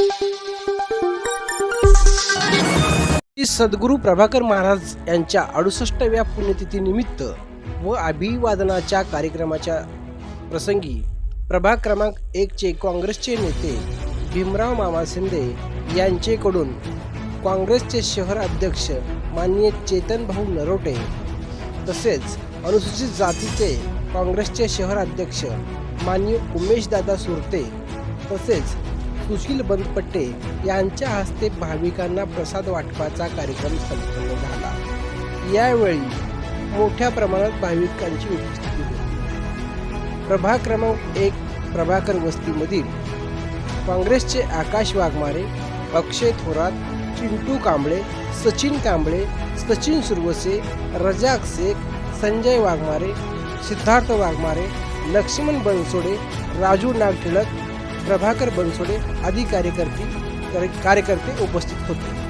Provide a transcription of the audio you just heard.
श्री सद्गुरू प्रभाकर महाराज यांच्या अडुसष्टव्या पुण्यतिथीनिमित्त व अभिवादनाच्या कार्यक्रमाच्या प्रसंगी प्रभाग क्रमांक एकचे काँग्रेसचे नेते भीमराव मामा शिंदे यांचेकडून काँग्रेसचे शहर अध्यक्ष माननीय चेतन भाऊ नरोटे तसेच अनुसूचित जातीचे काँग्रेसचे शहर अध्यक्ष माननीय उमेशदादा सुरते तसेच सुशील बनपट्टे यांच्या हस्ते भाविकांना प्रसाद वाटपाचा कार्यक्रम संपन्न झाला. यावेळी मोठ्या प्रमाणात भाविकांची उपस्थिती होती. प्रभाग क्रमांक एक प्रभाकर वस्तीमधील काँग्रेसचे आकाश वाघमारे अक्षय थोरात चिंटू कांबळे सचिन कांबळे सचिन सुरवसे रजाक शेख संजय वाघमारे सिद्धार्थ वाघमारे लक्ष्मण बनसोडे राजू नागटिळक प्रभाकर बनसोडे आदी कार्यकर्ते कार्यकर्ते उपस्थित होते.